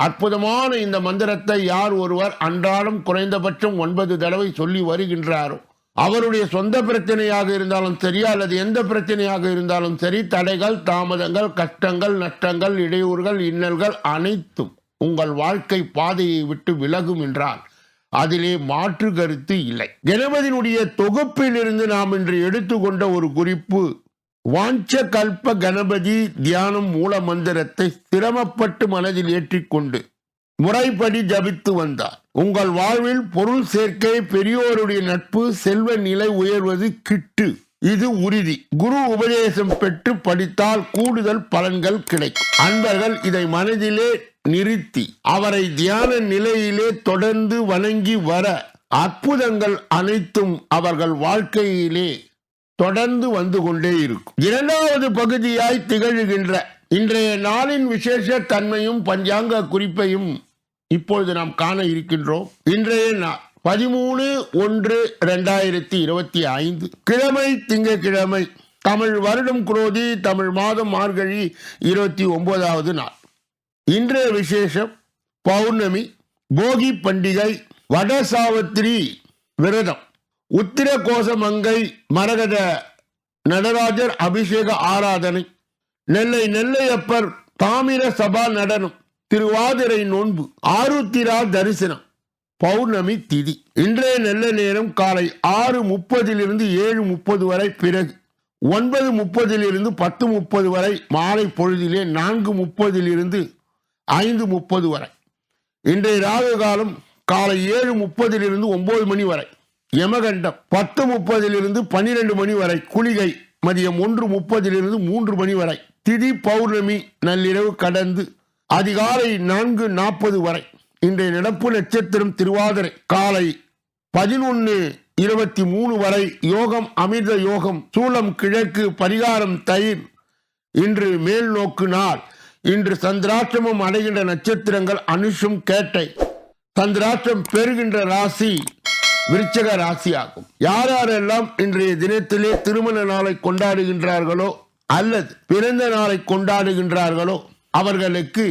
அற்புதமான இந்த மந்திரத்தை யார் ஒருவர் அன்றாடம் குறைந்தபட்சம் ஒன்பது தடவை சொல்லி வருகின்றாரோ அவருடைய சொந்த பிரச்சனையாக இருந்தாலும் சரி அல்லது எந்த பிரச்சனையாக இருந்தாலும் சரி தடைகள் தாமதங்கள் கஷ்டங்கள் நஷ்டங்கள் இடையூறுகள் இன்னல்கள் அனைத்தும் உங்கள் வாழ்க்கை பாதையை விட்டு விலகும் என்றால் அதிலே மாற்று கருத்து இல்லை. கணபதியினுடைய தொகுப்பிலிருந்து நாம் இன்று எடுத்துக்கொண்ட ஒரு குறிப்பு வாஞ்ச கல்ப கணபதி தியானம் மூல மந்திரத்தை சிரமப்பட்டு மனதில் ஏற்றிக்கொண்டு முறைப்படி ஜபித்து வந்தார். உங்கள் வாழ்வில் பொருள் சேர்க்கை பெரியோருடைய நட்பு செல்வ நிலை உயர்வது கிட்டு. இது உறுதி. குரு உபதேசம் பெற்று படித்தால் கூடுதல் பலன்கள் கிடைக்கும். அன்பர்கள் இதை மனதிலே நிறுத்தி அவரை தியான நிலையிலே தொடர்ந்து வணங்கி வர அற்புதங்கள் அனைத்தும் அவர்கள் வாழ்க்கையிலே தொடர்ந்து வந்து கொண்டே இருக்கும். இரண்டாவது பகுதியாய் திகழ்கின்ற இன்றைய நாளின் விசேஷ தன்மையும் பஞ்சாங்க குறிப்பையும் இப்பொழுது நாம் காண இருக்கின்றோம். இன்றைய நாள் பதிமூணு ஒன்று ரெண்டாயிரத்தி இருபத்தி ஐந்து. கிழமை திங்கக்கிழமை தமிழ் வருடம் குரோதி தமிழ் மாதம் மார்கழி இருபத்தி ஒன்பதாவது நாள். இன்றைய விசேஷம் பௌர்ணமி போகி பண்டிகை வடசாவத்திரி விரதம். உத்திர கோசமங்கை மரகத நடராஜர் அபிஷேக ஆராதனை நெல்லை நெல்லையப்பர் தாமிர சபா நடனம் திருவாதிரை நோன்பு ஆருத்திரா தரிசனம் பௌர்ணமி திதி. இன்றைய நல்ல நேரம் காலை ஆறு முப்பதிலிருந்து ஏழு முப்பது வரை பிறகு ஒன்பது முப்பதிலிருந்து பத்து முப்பது வரை மாலை பொழுதிலே நான்கு முப்பதிலிருந்து ஐந்து முப்பது வரை. இன்றைய ராகு காலம் காலை ஏழு முப்பதிலிருந்து ஒன்பது மணி வரை. யமகண்டம். பத்து முப்பதிலிருந்து பனிரெண்டு மணி வரை குளிகை மதியம் ஒன்று முப்பதிலிருந்து மூன்று மணி வரை திதி பௌர்ணமி நள்ளிரவு கடந்து அதிகாலை நான்கு நாற்பது வரை இன்றைய நடப்பு நட்சத்திரம் திருவாதிரை காலை பதினொன்று இருபத்தி மூணு வரை யோகம் அமிர்த யோகம் சூலம் கிழக்கு பரிகாரம் தயிர். இன்று மேல் நோக்கு நாள். இன்று சந்திராட்சமம் அடைகின்ற நட்சத்திரங்கள் அனுஷம் கேட்டை. சந்திராட்சம் பெறுகின்ற ராசி. விருச்சக ராசியாகும். யார் யாரெல்லாம் இன்றைய தினத்திலே திருமண நாளை கொண்டாடுகின்றார்களோ அல்லது பிறந்த நாளை கொண்டாடுகின்றார்களோ அவர்களுக்கு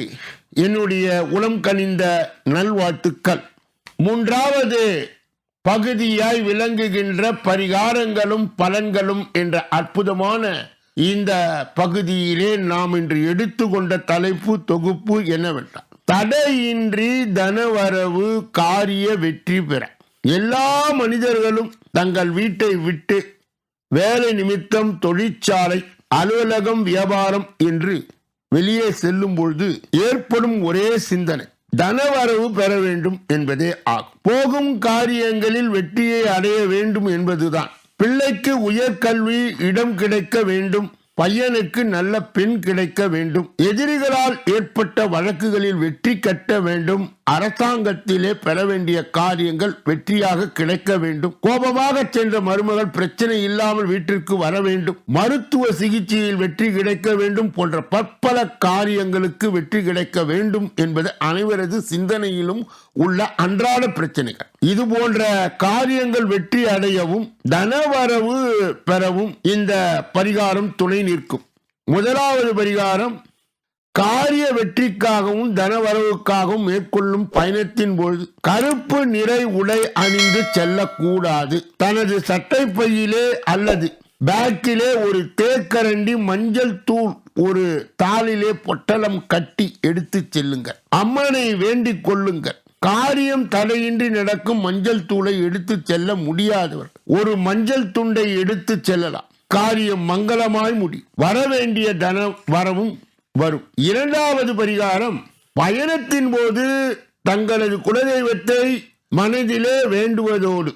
என்னுடைய உளம் கனிந்த நல்வாழ்த்துக்கள். மூன்றாவது பகுதியாய் விளங்குகின்ற பரிகாரங்களும் பலன்களும் என்ற அற்புதமான இந்த பகுதியிலே நாம் இன்று எடுத்துக்கொண்ட தலைப்பு தொகுப்பு என்னவென்றால் தடையின்றி தனவரவு காரிய வெற்றி பெற. எல்லா மனிதர்களும் தங்கள் வீட்டை விட்டு வேலை நிமித்தம் தொழிற்சாலை அலுவலகம் வியாபாரம் என்று வெளியே செல்லும் பொழுது ஏற்படும் ஒரே சிந்தனை. தனவரவு பெற வேண்டும் என்பதே ஆகும். போகும் காரியங்களில் வெற்றியை அடைய வேண்டும் என்பதுதான். பிள்ளைக்கு உயர்கல்வி இடம் கிடைக்க வேண்டும். பையனுக்கு நல்ல பெண் கிடைக்க வேண்டும். எதிரிகளால் ஏற்பட்ட வழக்குகளில் வெற்றி கட்ட வேண்டும். அரசாங்கத்திலே பெற வேண்டிய காரியங்கள் வெற்றியாக கிடைக்க வேண்டும். கோபமாக சென்ற மருமகள் பிரச்சனை இல்லாமல் வீட்டிற்கு வர வேண்டும். மருத்துவ சிகிச்சையில் வெற்றி கிடைக்க வேண்டும் போன்ற பற்பல காரியங்களுக்கு வெற்றி கிடைக்க வேண்டும் என்பது அனைவரது சிந்தனையிலும் உள்ள அன்றாட பிரச்சனைகள். இது போன்ற காரியங்கள் வெற்றி அடையவும் தனவரவு பெறவும் இந்த பரிகாரம் துணை நிற்கும். முதலாவது பரிகாரம் காரிய வெற்றிக்காகவும் தனவரவுக்காகவும் மேற்கொள்ளும் பயணத்தின் பொழுது கருப்பு நிறை உடை அணிந்து செல்லக்கூடாது. தனது சட்டை பையிலே அல்லது பேக்கிலே ஒரு தேக்கரண்டி மஞ்சள் தூள் ஒரு தாளிலே பொட்டலம் கட்டி எடுத்து செல்லுங்கள். அம்மனை வேண்டிக் கொள்ளுங்கள். காரியம் தடையின்றி நடக்கும் மஞ்சள் தூளை எடுத்து செல்ல முடியாதவர் ஒரு மஞ்சள் துண்டை எடுத்து செல்லலாம். காரியம் மங்களமாய் முடி வர வேண்டிய தன வரவும் வரும். இரண்டாவது பரிகாரம் பயணத்தின் போது தங்களது குலதெய்வத்தை மனதிலே வேண்டுவதோடு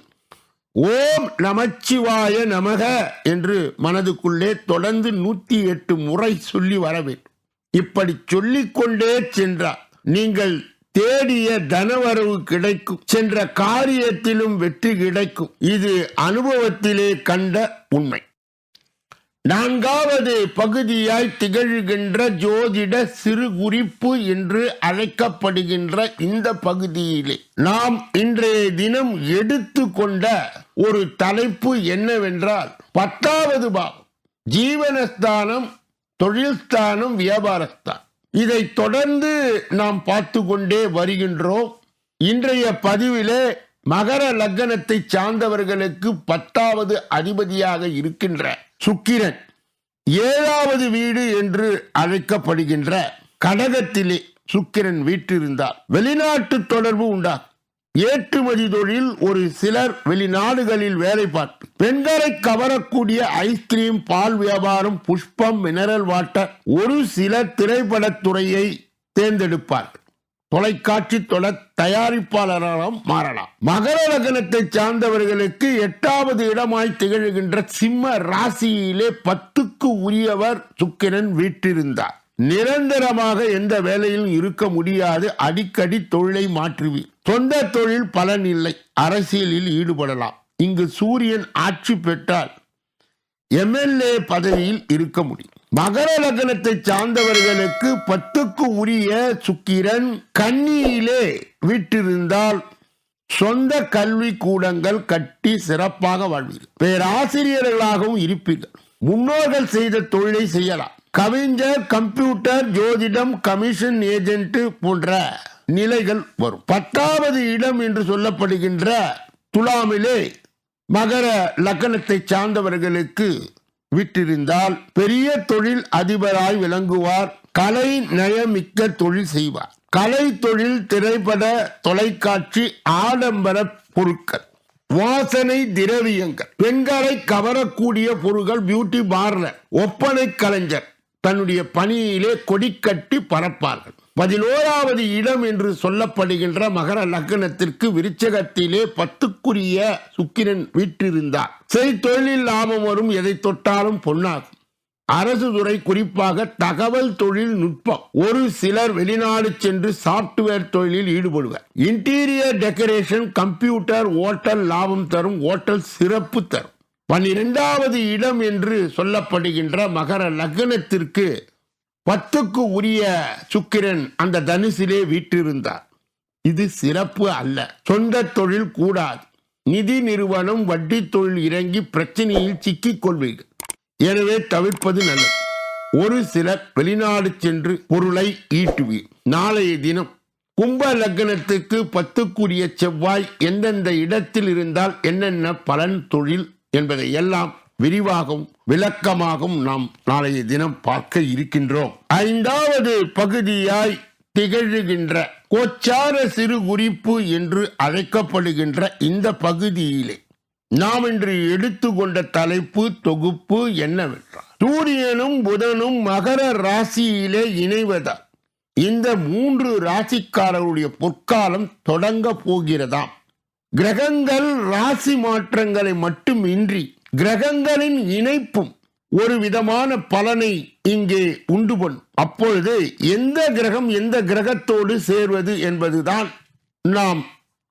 ஓம் நமச்சிவாய நமக என்று மனதுக்குள்ளே தொடர்ந்து நூற்றி எட்டு முறை சொல்லி வர வேண்டும். இப்படி சொல்லிக்கொண்டே சென்றார் நீங்கள் தேடிய தனவரவு கிடைக்கும் சென்ற காரியத்திலும் வெற்றி கிடைக்கும். இது அனுபவத்திலே கண்ட உண்மை. நான்காவது பகுதியாய் திகழ்கின்ற ஜோதிட சிறு குறிப்பு என்று அழைக்கப்படுகின்ற இந்த பகுதியிலே நாம் இன்றைய தினம் எடுத்துக்கொண்ட ஒரு தலைப்பு என்னவென்றால் பத்தாவது பாவம். ஜீவனஸ்தானம் தொழில்ஸ்தானம் வியாபாரஸ்தான் இதை தொடர்ந்து நாம் பார்த்து கொண்டே வருகின்றோம். இன்றைய பதிவிலே மகர லக்னத்தை சார்ந்தவர்களுக்கு பத்தாவது அதிபதியாக இருக்கின்ற சுக்கிரன் ஏழாவது வீடு என்று அழைக்கப்படுகின்ற கடகத்திலே சுக்கிரன் வீற்றிருந்தார். வெளிநாட்டு தொடர்பு உண்டா ஏற்றுமதி தொழில் ஒரு சிலர் வெளிநாடுகளில் வேலை பார்த்து பெண்களை கவரக்கூடிய ஐஸ்கிரீம் பால் வியாபாரம் புஷ்பம் மினரல் வாட்டர் ஒரு சிலர் திரைப்படத்துறையை தேர்ந்தெடுப்பார்கள். தொலைக்காட்சி தொடர் தயாரிப்பாளராகவும் மாறலாம். மகர லக்னத்தை சார்ந்தவர்களுக்கு எட்டாவது இடமாய் திகழ்கின்ற சிம்ம ராசியிலே பத்துக்கு உரியவர் சுக்கிரன் வீற்றிருந்தார். நிரந்தரமாக எந்த வேலையிலும் இருக்க முடியாது. அடிக்கடி தொழிலை மாற்றுவீர். சொந்த தொழில் பலன் இல்லை. அரசியலில் ஈடுபடலாம். இங்கு சூரியன் ஆட்சி பெற்றால் எம்எல்ஏ பதவியில் இருக்க முடியும். மகர லக்னத்தை சார்ந்தவர்களுக்கு பத்துக்கு உரிய சுக்கிரன் கன்னியிலே விட்டிருந்தால் சொந்த கல்வி கூடங்கள் கட்டி சிறப்பாக வாழ்வீர்கள். பேராசிரியர்களாகவும் இருப்பீர்கள். முன்னோர்கள் செய்த தொழிலை செய்யலாம். கவிஞர் கம்ப்யூட்டர் ஜோதிடம் கமிஷன் ஏஜென்ட் போன்ற நிலைகள் வரும். பத்தாவது இடம் என்று சொல்லப்படுகின்ற துலாமிலே மகர லக்னத்தை சார்ந்தவர்களுக்கு விட்டிருந்தால் பெரிய தொழில் அதிபராய் விளங்குவார். கலை நயமிக்க தொழில் செய்வார். கலை தொழில் திரைப்பட தொலைக்காட்சி ஆடம்பர பொருட்கள் வாசனை திரவியங்கள் பெண்களை கவரக்கூடிய பொருட்கள் பியூட்டி பார்லர் ஒப்பனை கலைஞர் தன்னுடைய பணியிலே கொடிக்கட்டி பறப்பார்கள். பதினோராவது இடம் என்று சொல்லப்படுகின்ற மகர லக்னத்திற்கு விருச்சகத்திலே பத்துக்குரிய சுக்கிரன் வீற்றிருந்தார். செய்தொழிலில் லாபம் வரும் எதை தொட்டாலும் பொன்னாகும். அரசு துறை குறிப்பாக தகவல் தொழில் நுட்பம். ஒரு சிலர் வெளிநாடு சென்று சாப்ட்வேர் தொழிலில் ஈடுபடுவர். இன்டீரியர் டெக்கரேஷன் கம்ப்யூட்டர் ஓட்டல் லாபம் தரும் ஓட்டல் சிறப்பு தரும். பன்னிரெண்டாவது இடம் என்று சொல்லப்படுகின்ற மகர லக்னத்திற்கு பத்துக்கு உரிய சுக்கிரன் அந்த தனுசிலே வீற்றிருந்தார். இது சிறப்பு அல்ல. சொந்த தொழில் கூடாது. நிதி நிறுவனம் வட்டி தொழில் இறங்கி பிரச்சனையில் சிக்கிக் கொள்வீர்கள். எனவே தவிர்ப்பது நல்லது. ஒரு சிலர் வெளிநாடு சென்று பொருளை ஈட்டுவீர். நாளைய தினம் கும்ப லக்னத்துக்கு பத்துக்குரிய செவ்வாய் எந்தெந்த இடத்தில் இருந்தால் என்னென்ன பலன் தொழில் என்பதை எல்லாம் விரிவாகவும் விளக்கமாகவும் நாம் நாளைய தினம் பார்க்க இருக்கின்றோம். ஐந்தாவது பகுதியாய் திகழ்கின்ற கோச்சார சிறு குறிப்பு என்று அழைக்கப்படுகின்ற இந்த பகுதியிலே நாம் இன்று எடுத்துக்கொண்ட தலைப்பு தொகுப்பு என்னவென்றால் சூரியனும் புதனும் மகர ராசியிலே இணைவதால் இந்த மூன்று ராசிக்காரருடைய பொற்காலம் தொடங்க போகிறதாம். கிரகங்கள் ராசி மாற்றங்களை மட்டுமின்றி கிரகங்களின் இணைப்பும் ஒரு விதமான பலனை இங்கே உண்டு பண்ணும் அப்பொழுது எந்த கிரகம் எந்த கிரகத்தோடு சேர்வது என்பதுதான் நாம்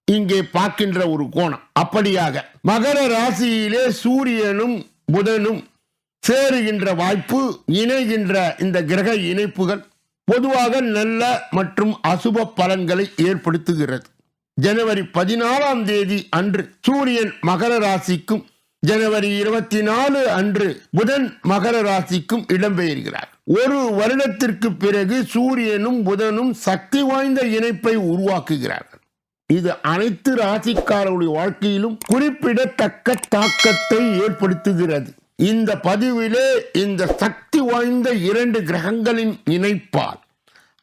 இங்கே பார்க்கின்ற ஒரு கோணம். அப்படியாக மகர ராசியிலே சூரியனும் புதனும் சேருகின்ற வாய்ப்பு இணைகின்ற இந்த கிரக இணைப்புகள் பொதுவாக நல்ல மற்றும் அசுப பலன்களை ஏற்படுத்துகிறது. ஜனவரி பதினாலாம் தேதி அன்று சூரியன் மகர ராசிக்கும் ஜனவரி இருபத்தி நாலு அன்று புதன் மகர ராசிக்கும் இடம்பெயர்கிறார். ஒரு வருடத்திற்கு பிறகு சூரியனும் புதனும் சக்தி வாய்ந்த இணைப்பை உருவாக்குகிறார்கள் இது அனைத்து ராசிக்காரருடைய வாழ்க்கையிலும் குறிப்பிடத்தக்க தாக்கத்தை ஏற்படுத்துகிறது. இந்த பதிவிலே இந்த சக்தி வாய்ந்த இரண்டு கிரகங்களின் இணைப்பால்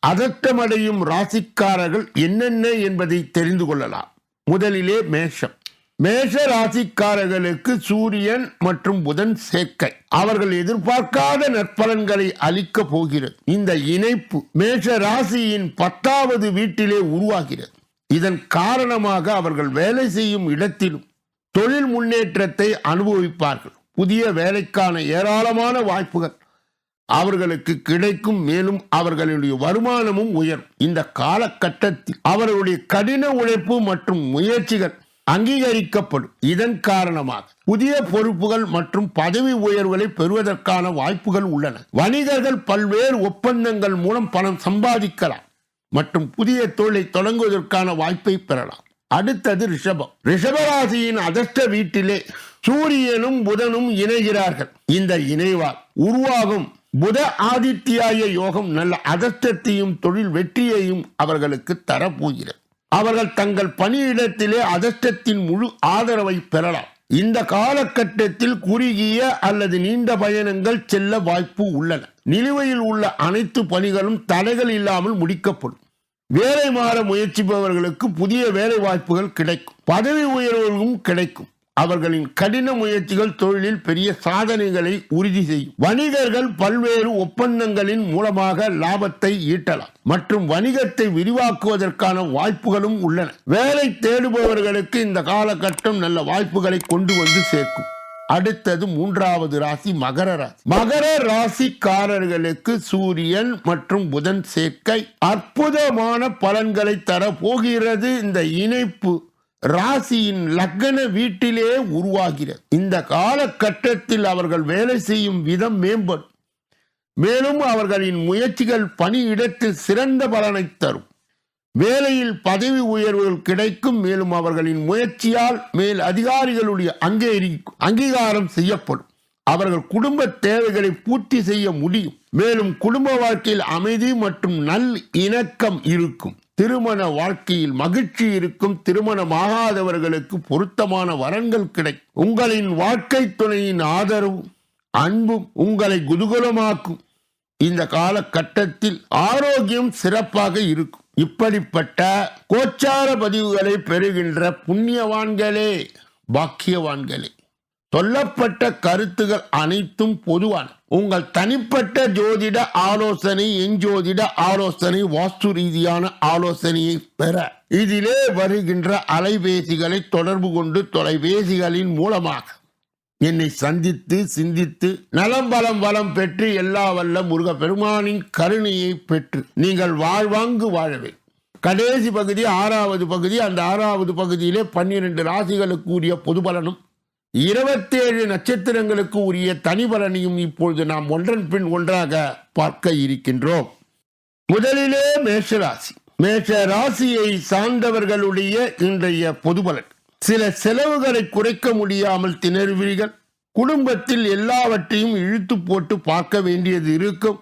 அதட்டமடையும் ராசிக்காரர்கள் என்னென்ன என்பதை தெரிந்து கொள்ளலாம். முதலிலே மேஷம். மேஷ ராசிக்காரர்களுக்கு சூரியன் மற்றும் புதன் சேர்க்கை. அவர்கள் எதிர்பார்க்காத நற்பலன்களை அளிக்க போகிறது. இந்த இணைப்பு மேஷ ராசியின் பத்தாவது வீட்டிலே உருவாகிறது. இதன் காரணமாக அவர்கள் வேலை செய்யும் இடத்திலும் தொழில் முன்னேற்றத்தை அனுபவிப்பார்கள். புதிய வேலைக்கான ஏராளமான வாய்ப்புகள் அவர்களுக்கு கிடைக்கும் மேலும் அவர்களுடைய வருமானமும் உயரும். இந்த காலகட்டத்தில் அவர்களுடைய கடின உழைப்பு மற்றும் முயற்சிகள் அங்கீகரிக்கப்படும். இதன் காரணமாக புதிய பொறுப்புகள் மற்றும் பதவி உயர்வுகளை பெறுவதற்கான வாய்ப்புகள் உள்ளன. வணிகர்கள் பல்வேறு ஒப்பந்தங்கள் மூலம் பணம் சம்பாதிக்கலாம் மற்றும் புதிய தொழிலை தொடங்குவதற்கான வாய்ப்பை பெறலாம். அடுத்தது ரிஷபம். ரிஷபராசியின் அதிர்ஷ்ட வீட்டிலே சூரியனும் புதனும் இணைகிறார்கள். இந்த இணைவால் உருவாகும் புத ஆதித்யாய யோகம் நல்ல அதிர்ஷ்டத்தையும் தொழில் வெற்றியையும் அவர்களுக்கு தரப்போகிறது. அவர்கள் தங்கள் பணியிடத்திலே அதிர்ஷ்டத்தின் முழு ஆதரவை பெறலாம். இந்த காலகட்டத்தில் குறுகிய அல்லது நீண்ட பயணங்கள் செல்ல வாய்ப்பு உள்ளன. நிலுவையில் உள்ள அனைத்து பணிகளும் தடைகள் இல்லாமல் முடிக்கப்படும். வேலை மாற முயற்சிப்பவர்களுக்கு புதிய வேலை வாய்ப்புகள் கிடைக்கும். பதவி உயர்வுகளும் கிடைக்கும். அவர்களின் கடின முயற்சிகள் தொழிலில் பெரிய சாதனைகளை உறுதி செய்யும். வணிகர்கள் பல்வேறு ஒப்பந்தங்களின் மூலமாக லாபத்தை ஈட்டலாம் மற்றும் வணிகத்தை விரிவாக்குவதற்கான வாய்ப்புகளும் உள்ளன. வேலை தேடுபவர்களுக்கு இந்த காலகட்டம் நல்ல வாய்ப்புகளை கொண்டு வந்து சேர்க்கும். அடுத்தது மூன்றாவது ராசி மகர ராசி. மகர ராசிக்காரர்களுக்கு சூரியன் மற்றும் புதன் சேர்க்கை அற்புதமான பலன்களை தர போகிறது இந்த இணைப்பு ராசியின் லக்ன வீட்டிலே உருவாகிறது. இந்த காலகட்டத்தில் அவர்கள் வேலை செய்யும் விதம் மேம்படும். மேலும் அவர்களின் முயற்சிகள் பணியிடத்தில் சிறந்த பலனை தரும். வேலையில் பதவி உயர்வுகள் கிடைக்கும். மேலும் அவர்களின் முயற்சியால் மேல் அதிகாரிகளுடைய அங்கீகரி அங்கீகாரம் செய்யப்படும். அவர்கள் குடும்ப தேவைகளை பூர்த்தி செய்ய முடியும். மேலும் குடும்ப வாழ்க்கையில் அமைதி மற்றும் நல் இணக்கம் இருக்கும். திருமண வாழ்க்கையில் மகிழ்ச்சி இருக்கும் திருமணமாகாதவர்களுக்கு பொருத்தமான வரன்கள் கிடைக்கும். உங்களின் வாழ்க்கை துணையின் ஆதரவும் அன்பும் உங்களை குதூகலமாக்கும். இந்த காலகட்டத்தில் ஆரோக்கியம் சிறப்பாக இருக்கும். இப்படிப்பட்ட கோச்சார பதிவுகளை பெறுகின்ற புண்ணியவான்களே பாக்கியவான்களே. சொல்லப்பட்ட கருத்துகள் அனைத்தும் பொதுவான. உங்கள் தனிப்பட்ட ஜோதிட ஆலோசனை எஞ்சோதிட ஆலோசனை வாஸ்து ரீதியான ஆலோசனையை பெற. இதிலே வருகின்ற அலைபேசிகளை தொடர்பு கொண்டு தொலைபேசிகளின் மூலமாக என்னை சந்தித்து சிந்தித்து நலம் பலம் வளம் பெற்று எல்லா வல்ல முருக பெருமானின் கருணையை பெற்று நீங்கள் வாழ்வாங்கு வாழவே கடைசி பகுதி ஆறாவது பகுதி அந்த ஆறாவது பகுதியிலே பன்னிரண்டு ராசிகளுக்குரிய பொது பலனும் இருபத்தேழு நட்சத்திரங்களுக்கு உரிய தனிபலனையும் இப்பொழுது நாம் ஒன்றன் பின் ஒன்றாக பார்க்க இருக்கின்றோம். முதலிலே மேஷராசி மேஷ ராசியை சார்ந்தவர்களுடைய இன்றைய பொதுபலன் சில செலவுகளை குறைக்க முடியாமல் திணறுவீர்கள். குடும்பத்தில் எல்லாவற்றையும் இழுத்து போட்டு பார்க்க வேண்டியது இருக்கும்.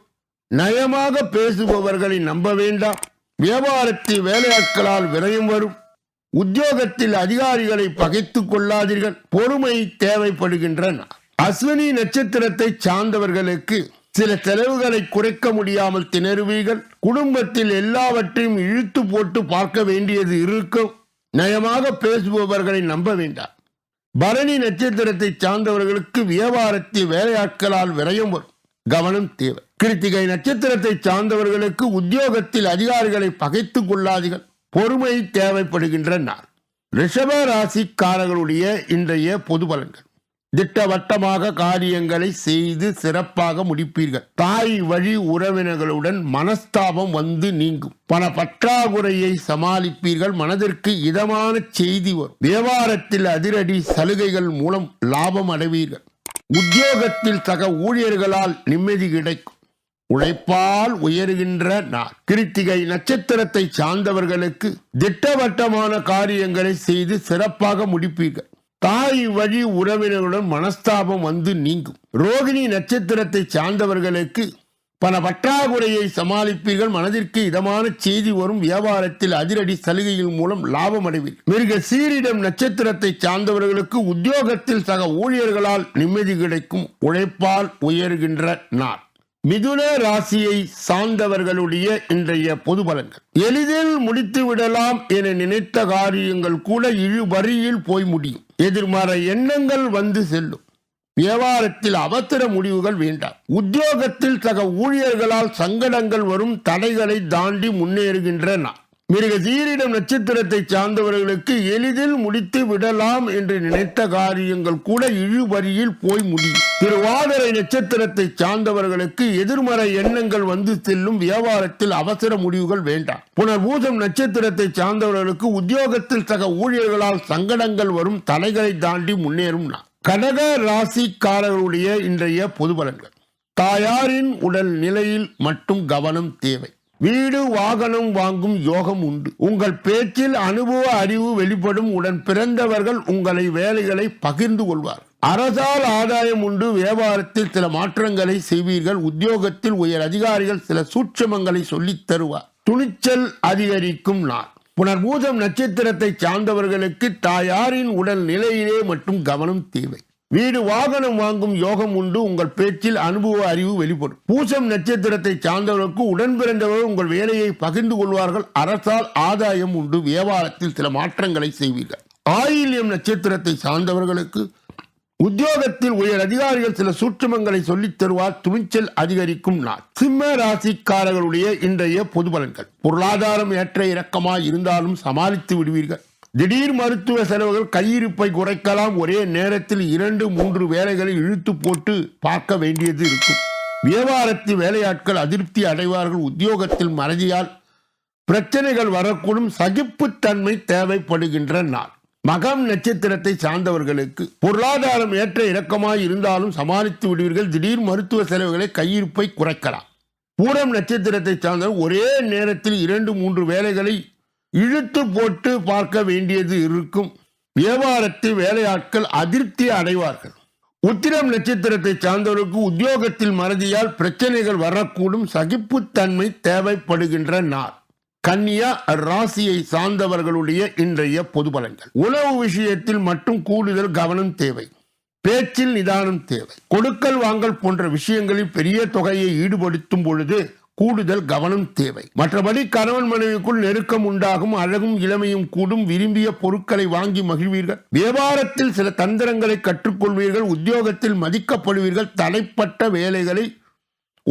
நயமாக பேசுபவர்களை நம்ப வேண்டாம். வியாபாரத்தில் வேலையாட்களால் விரயம் வரும். உத்தியோகத்தில் அதிகாரிகளை பகைத்துக் கொள்ளாதீர்கள். பொறுமை தேவைப்படுகின்றன. அஸ்வினி நட்சத்திரத்தை சார்ந்தவர்களுக்கு சில செலவுகளை குறைக்க முடியாமல் திணறுவீர்கள். குடும்பத்தில் எல்லாவற்றையும் இழுத்து போட்டு பார்க்க வேண்டியது இருக்கும். நயமாக பேசுபவர்களை நம்ப வேண்டாம். பரணி நட்சத்திரத்தை சார்ந்தவர்களுக்கு வியாபாரத்தில் வேலையாட்களால் விரயம் வரும். கவனம் தேவை. கிருத்திகை நட்சத்திரத்தை சார்ந்தவர்களுக்கு உத்தியோகத்தில் அதிகாரிகளை பகைத்துக் கொள்ளாதீர்கள். பொறுமை தேவைப்படுகின்ற நாள் ரிஷப ராசிக்காரர்களுடைய இன்றைய பொது பலன்கள். திட்டவட்டமாக காரியங்களை செய்து சிறப்பாக முடிப்பீர்கள். தாய் வழி உறவினர்களுடன் மனஸ்தாபம் வந்து நீங்கும். பண பற்றாக்குறையை சமாளிப்பீர்கள். மனதிற்கு இதமான செய்தி வரும். வியாபாரத்தில் அதிரடி சலுகைகள் மூலம் லாபம் அடைவீர்கள். உத்தியோகத்தில் சக ஊழியர்களால் நிம்மதி கிடைக்கும். உழைப்பால் உயர்கின்ற நாள் கிருத்திகை நட்சத்திரத்தை சார்ந்தவர்களுக்கு திட்டவட்டமான காரியங்களை செய்து சிறப்பாக முடிப்பீர்கள். தாய் வழி உறவினர்களுடன் மனஸ்தாபம் வந்து நீங்கும். ரோகிணி நட்சத்திரத்தை சார்ந்தவர்களுக்கு பல பற்றாக்குறையை சமாளிப்பீர்கள். மனதிற்கு இதமான செய்தி வரும் வியாபாரத்தில் அதிரடி சலுகையின் மூலம் லாபம் அடைவீர்கள். மிருக சீரிடம் நட்சத்திரத்தை சார்ந்தவர்களுக்கு உத்தியோகத்தில் சக ஊழியர்களால் நிம்மதி கிடைக்கும். உழைப்பால் உயர்கின்ற நாள் மிதுன ராசியை சார்ந்தவர்களுடைய இன்றைய பொது பலன்கள். எளிதில் முடித்து விடலாம் என நினைத்த காரியங்கள் கூட இழுபறியில் போய் முடியும். எதிர்மறை எண்ணங்கள் வந்து செல்லும். வியாபாரத்தில் அவசர முடிவுகள் வேண்டாம். உத்தியோகத்தில் சக ஊழியர்களால் சங்கடங்கள் வரும் தடைகளை தாண்டி முன்னேறுகின்ற நான் மிருகசீரிடம் நட்சத்திரத்தை சார்ந்தவர்களுக்கு எளிதில் முடித்து விடலாம் என்று நினைத்த காரியங்கள் கூட இழுபறியில் போய் முடியும் திருவாதிரை நட்சத்திரத்தை சார்ந்தவர்களுக்கு எதிர்மறை எண்ணங்கள் வந்து செல்லும் வியாபாரத்தில் அவசர முடிவுகள் வேண்டாம். புனர்பூசம் நட்சத்திரத்தை சார்ந்தவர்களுக்கு உத்தியோகத்தில் சக ஊழியர்களால் சங்கடங்கள் வரும் தலைகளை தாண்டி முன்னேறும் நான் கடக ராசிக்காரர்களுடைய இன்றைய பொது பலன்கள். தாயாரின் உடல் நிலையில் மட்டும் கவனம் தேவை. வீடு வாகனம் வாங்கும் யோகம் உண்டு. உங்கள் பேச்சில் அனுபவ அறிவு வெளிப்படும் உடன் பிறந்தவர்கள் உங்களை வேலைகளை பகிர்ந்து கொள்வார். அரசால் ஆதாயம் உண்டு. வியாபாரத்தில் சில மாற்றங்களை செய்வீர்கள். உத்தியோகத்தில் உயர் அதிகாரிகள் சில சூட்சமங்களை சொல்லித் தருவார். துணிச்சல் அதிகரிக்கும் நாள். புனர்பூதம் நட்சத்திரத்தை சார்ந்தவர்களுக்கு தாயாரின் உடல் நிலையிலே மட்டும் கவனம் தேவை. வீடு வாகனம் வாங்கும் யோகம் உண்டு. உங்கள் பேச்சில் அனுபவ அறிவு வெளிப்படும். பூசம் நட்சத்திரத்தை சார்ந்தவர்களுக்கு உடன் பிறந்தவர்கள் உங்கள் வேலையை பகிர்ந்து கொள்வார்கள். அரசால் ஆதாயம் உண்டு. வியாபாரத்தில் சில மாற்றங்களை செய்வீர்கள். ஆயில்யம் நட்சத்திரத்தை சார்ந்தவர்களுக்கு உத்தியோகத்தில் உயர் அதிகாரிகள் சில சூட்சுமங்களை சொல்லித் தருவார். துணிச்சல் அதிகரிக்கும் நாள். சிம்ம ராசிக்காரர்களுடைய இன்றைய பொது பலன்கள். பொருளாதாரம் ஏற்ற இறக்கமாய் இருந்தாலும் சமாளித்து விடுவீர்கள். திடீர் மருத்துவ செலவுகள் கையிருப்பை குறைக்கலாம். ஒரே நேரத்தில் இரண்டு மூன்று வேலைகளை இழுத்து போட்டு பார்க்க வேண்டியது இருக்கும். வியாபாரத்தில் வேலையாட்கள் அதிருப்தி அடைவார்கள். உத்தியோகத்தில் மறதியால் பிரச்சனைகள் வரக்கூடும். சகிப்புத்தன்மை தேவைப்படுகின்ற நாள். மகம் நட்சத்திரத்தை சார்ந்தவர்களுக்கு பொருளாதாரம் ஏற்ற இறக்கமாய் இருந்தாலும் சமாளித்து விடுவீர்கள். திடீர் மருத்துவ செலவுகளை கையிருப்பை குறைக்கலாம். பூரம் நட்சத்திரத்தை சார்ந்தவர் ஒரே நேரத்தில் இரண்டு மூன்று வேலைகளை இழுத்து போட்டு பார்க்க வேண்டியது இருக்கும். வியாபாரத்தில் வேலையாட்கள் அதிருப்தி அடைவார்கள். உத்திரம் நட்சத்திரத்தை சார்ந்தவருக்கு உத்தியோகத்தில் மறதியால் பிரச்சனைகள் வரக்கூடும் சகிப்புத்தன்மை தேவைப்படுகின்ற நாள். கன்னியா ராசியை சார்ந்தவர்களுடைய இன்றைய பொது பலன்கள். உணவு விஷயத்தில் மட்டும் கூடுதல் கவனம் தேவை. பேச்சில் நிதானம் தேவை. கொடுக்கல் வாங்கல் போன்ற விஷயங்களில் பெரிய தொகையை ஈடுபடுத்தும் பொழுது கூடுதல் கவனம் தேவை. மற்றபடி கணவன் மனைவிக்குள் நெருக்கம் உண்டாகும் அழகும் இளமையும் கூடும் விரும்பிய பொருட்களை வாங்கி மகிழ்வீர்கள். வியாபாரத்தில் சில தந்திரங்களை கற்றுக்கொள்வீர்கள் உத்தியோகத்தில் மதிக்கப்படுவீர்கள் தடைப்பட்ட வேலைகளை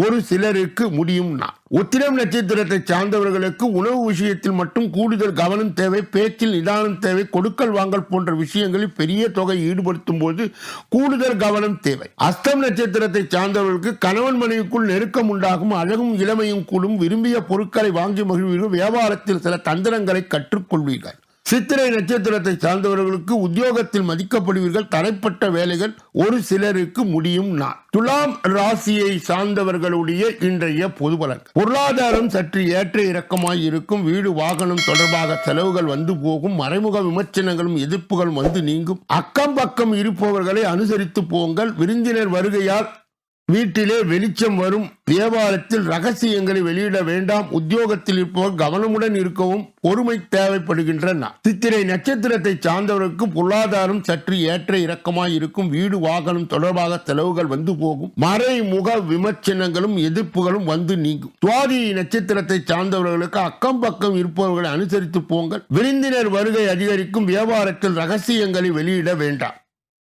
ஒரு சிலருக்கு முடியும் நான் உத்திரம் நட்சத்திரத்தை சார்ந்தவர்களுக்கு உணவு விஷயத்தில் மட்டும் கூடுதல் கவனம் தேவை பேச்சில் நிதானம் தேவை கொடுக்கல் வாங்கல் போன்ற விஷயங்களில் பெரிய தொகை ஈடுபடுத்தும் போது கூடுதல் கவனம் தேவை. அஸ்தம் நட்சத்திரத்தை சார்ந்தவர்களுக்கு கணவன் மனைவிக்குள் நெருக்கம் உண்டாகும் அழகும் இளமையும் கூடும் விரும்பிய பொருட்களை வாங்கி மகிழ்வீர்கள் வியாபாரத்தில் சில தந்திரங்களை கற்றுக்கொள்வீர்கள். சித்திரை நட்சத்திரத்தை சார்ந்தவர்களுக்கு உத்தியோகத்தில் மதிக்கப்படுவீர்கள். தடைப்பட்ட வேலைகள் ஒரு சிலருக்கு முடியும் நான் துலாம் ராசியை சார்ந்தவர்களுடைய இன்றைய பொது பலன். பொருளாதாரம் சற்று ஏற்ற இறக்கமாய் இருக்கும். வீடு வாகனம் தொடர்பாக செலவுகள் வந்து போகும். மறைமுக விமர்சனங்களும் எதிர்ப்புகளும் வந்து நீங்கும். அக்கம் பக்கம் இருப்பவர்களை அனுசரித்து போங்கள். விருந்தினர் வருகையால் வீட்டிலே வெளிச்சம் வரும். வியாபாரத்தில் ரகசியங்களை வெளியிட வேண்டாம். உத்தியோகத்தில் இருப்பவர் கவனமுடன் இருக்கவும் பொறுமை தேவைப்படுகின்றன. சித்திரை நட்சத்திரத்தை சார்ந்தவருக்கு பொருளாதாரம் சற்று ஏற்ற இறக்கமாய் இருக்கும். வீடு வாகனம் தொடர்பாக செலவுகள் வந்து போகும். மறைமுக விமர்சனங்களும் எதிர்ப்புகளும் வந்து நீங்கும். சுவாதி நட்சத்திரத்தை சார்ந்தவர்களுக்கு அக்கம் பக்கம் இருப்பவர்களை அனுசரித்து போங்கள். விருந்தினர் வருகை அதிகரிக்கும். வியாபாரத்தில் ரகசியங்களை வெளியிட வேண்டாம்.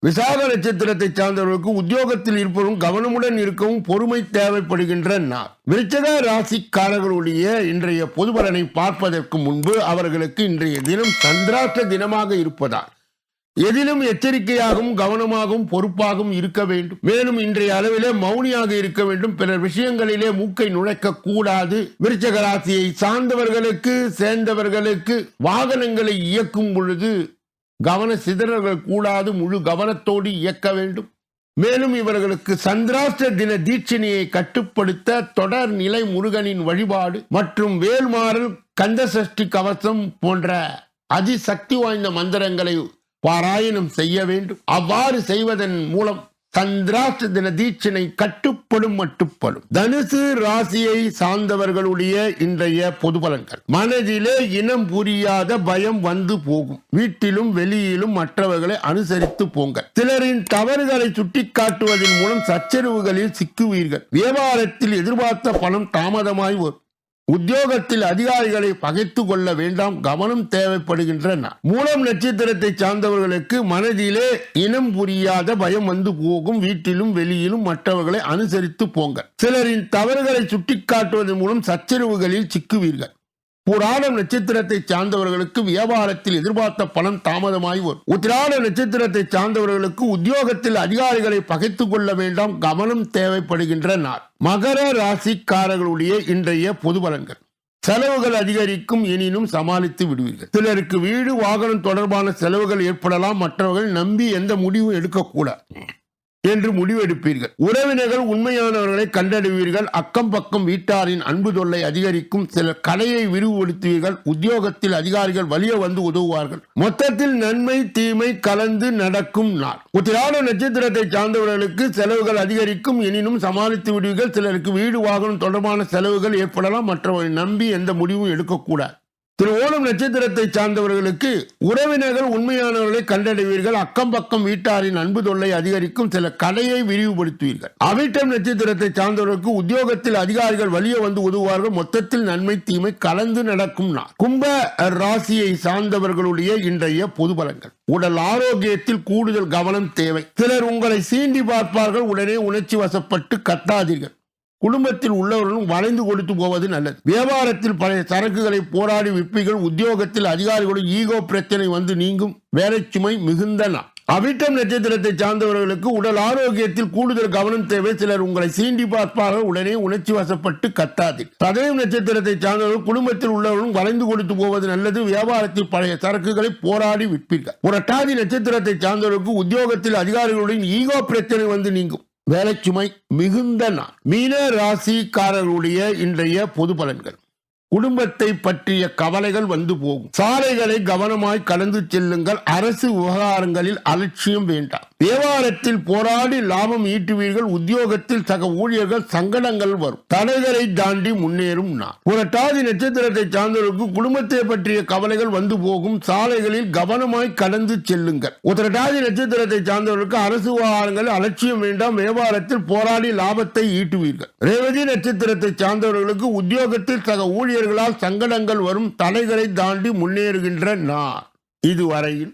விசாக நட்சத்திரத்தை சார்ந்தவர்களுக்கு உத்தியோகத்தில் இருப்பவரும் கவனமுடன் இருக்கவும் பொறுமை தேவைப்படுகின்ற நாள். விருச்சக ராசிக்காரர்களுடைய இன்றைய பொதுபலனை பார்ப்பதற்கு முன்பு அவர்களுக்கு இன்றைய தினம் சந்திராஷ்ட தினமாக இருப்பதால் எதிலும் எச்சரிக்கையாகவும் கவனமாகவும் பொறுப்பாகவும் இருக்க வேண்டும். மேலும் இன்றைய அளவிலே மௌனியாக இருக்க வேண்டும். பிறர் விஷயங்களிலே மூக்கை நுழைக்க கூடாது. விருச்சக ராசியை சார்ந்தவர்களுக்கு சேர்ந்தவர்களுக்கு வாகனங்களை இயக்கும் பொழுது கவன சிதறல்கள் கூடாது முழு கவனத்தோடு இயக்க வேண்டும். மேலும் இவர்களுக்கு சந்திராஷ்ட தின தீட்சணியை கட்டுப்படுத்த தொடர் நிலை முருகனின் வழிபாடு மற்றும் வேல்மாறல் கந்த சஷ்டி கவசம் போன்ற அதிசக்தி வாய்ந்த மந்திரங்களை பாராயணம் செய்ய வேண்டும். அவ்வாறு செய்வதன் மூலம் சந்திராஷ்ட தின தீட்சணை கட்டுப்படும் மட்டுப்படும். தனுசு ராசியை சார்ந்தவர்களுடைய இன்றைய பொது பலன்கள். மனதிலே இனம் புரியாத பயம் வந்து போகும். வீட்டிலும் வெளியிலும் மற்றவர்களை அனுசரித்து போங்கள். சிலரின் தவறுகளை சுட்டிக்காட்டுவதன் மூலம் சச்சரவுகளில் சிக்குவீர்கள். வியாபாரத்தில் எதிர்பார்த்த பணம் தாமதமாய் வரும். உத்தியோகத்தில் அதிகாரிகளை பகைத்து கொள்ள வேண்டாம் கவனம் தேவைப்படுகின்றன. மூலம் நட்சத்திரத்தை சார்ந்தவர்களுக்கு மனதிலே இனம் புரியாத பயம் வந்து போகும். வீட்டிலும் வெளியிலும் மற்றவர்களை அனுசரித்து போங்க சிலரின் தவறுகளை சுட்டிக்காட்டுவதன் மூலம் சச்சரவுகளில் சிக்குவீர்கள். புராணம் நட்சத்திரத்தை சார்ந்தவர்களுக்கு வியாபாரத்தில் எதிர்பார்த்த பணம் தாமதமாய் வரும். உத்திராட நட்சத்திரத்தை சார்ந்தவர்களுக்கு உத்தியோகத்தில் அதிகாரிகளை பகைத்துக் கொள்ள வேண்டாம் கவனம் தேவைப்படுகின்ற நாள் மகர ராசிக்காரர்களுடைய இன்றைய பொது பலன்கள். செலவுகள் அதிகரிக்கும் எனினும் சமாளித்து விடுவீர்கள். சிலருக்கு வீடு வாகனம் தொடர்பான செலவுகள் ஏற்படலாம் மற்றவர்கள் நம்பி எந்த முடிவும் எடுக்கக்கூடாது. என்று முடிவெடுப்பீர்கள். உறவினர்கள் உண்மையானவர்களை கண்டறிவீர்கள். அக்கம் பக்கம் வீட்டாரின் அன்பு தொல்லை அதிகரிக்கும். சிலர் கடையை விரிவுபடுத்துவீர்கள். உத்தியோகத்தில் அதிகாரிகள் வலிய வந்து உதவுவார்கள். மொத்தத்தில் நன்மை தீமை கலந்து நடக்கும் நாள். உத்திராட நட்சத்திரத்தை சார்ந்தவர்களுக்கு செலவுகள் அதிகரிக்கும். எனினும் சமாளித்து விடுவீர்கள். சிலருக்கு வீடு வாகனம் தொடர்பான செலவுகள் ஏற்படலாம். மற்றவர்களை நம்பி எந்த முடிவும் எடுக்கக்கூடாது. திரு ஓணம் நட்சத்திரத்தை சார்ந்தவர்களுக்கு உறவினர்கள் உண்மையானவர்களை கண்டடைவீர்கள். அக்கம் பக்கம் வீட்டாரின் அன்பு தொல்லை அதிகரிக்கும். சில கடையை விரிவுபடுத்துவீர்கள். அவிட்டம் நட்சத்திரத்தை சார்ந்தவர்களுக்கு உத்தியோகத்தில் அதிகாரிகள் வலிய வந்து உதவுவார்கள். மொத்தத்தில் நன்மை தீமை கலந்து நடக்கும் நாள். கும்ப ராசியை சார்ந்தவர்களுடைய இன்றைய பொது பலங்கள் உடல் ஆரோக்கியத்தில் கூடுதல் கவனம் தேவை. சிலர் உங்களை சீண்டி பார்ப்பார்கள். உடனே உணர்ச்சி வசப்பட்டு கட்டாதீர்கள் குடும்பத்தில் உள்ளவர்களும் வளைந்து கொடுத்து போவது நல்லது. வியாபாரத்தில் பழைய சரக்குகளை போராடி விற்பீர்கள் உத்தியோகத்தில் அதிகாரிகளும் ஈகோ பிரச்சனை வந்து நீங்கும் வேலை சுமை மிகுந்த நாள். அவிட்டம் நட்சத்திரத்தை சார்ந்தவர்களுக்கு உடல் ஆரோக்கியத்தில் கூடுதல் கவனம் தேவை. சிலர் உங்களை சீண்டி பார்ப்பார்கள் உடனே உணர்ச்சி வசப்பட்டு கத்தாது. சதயம் நட்சத்திரத்தை சார்ந்தவர்கள் குடும்பத்தில் உள்ளவர்களும் வளைந்து கொடுத்து போவது நல்லது. வியாபாரத்தில் பழைய சரக்குகளை போராடி விற்பீர்கள். புரட்டாதி நட்சத்திரத்தை சார்ந்தவர்களுக்கு உத்தியோகத்தில் அதிகாரிகளுடன் ஈகோ பிரச்சனை வந்து நீங்கும். வேலைச்சுமை மிகுந்த நாள். மீன ராசிக்காரர்களுடைய இன்றைய பொது பலன்கள். குடும்பத்தை பற்றிய கவலைகள் வந்து போகும். சாலைகளை கவனமாய் கடந்து செல்லுங்கள். அரசு விவகாரங்களில் அலட்சியம் வேண்டாம். வியாபாரத்தில் போராடி லாபம் ஈட்டுவீர்கள் உத்தியோகத்தில் சக ஊழியர்கள் சங்கடங்கள் வரும். தடைகளை தாண்டி முன்னேறும் நான். புரட்டாதி நட்சத்திரத்தை சார்ந்தவர்களுக்கு குடும்பத்தை பற்றிய கவலைகள் வந்து போகும். சாலைகளில் கவனமாய் கடந்து செல்லுங்கள். உத்திரட்டாதி நட்சத்திரத்தை சார்ந்தவர்களுக்கு அரசு விவகாரங்களில் அலட்சியம் வேண்டாம். வியாபாரத்தில் போராடி லாபத்தை ஈட்டுவீர்கள். ரேவதி நட்சத்திரத்தை சார்ந்தவர்களுக்கு உத்தியோகத்தில் சக ஊழியர்களால் சங்கடங்கள் வரும். தடைகளை தாண்டி முன்னேறுகின்ற நார் இதுவரையில்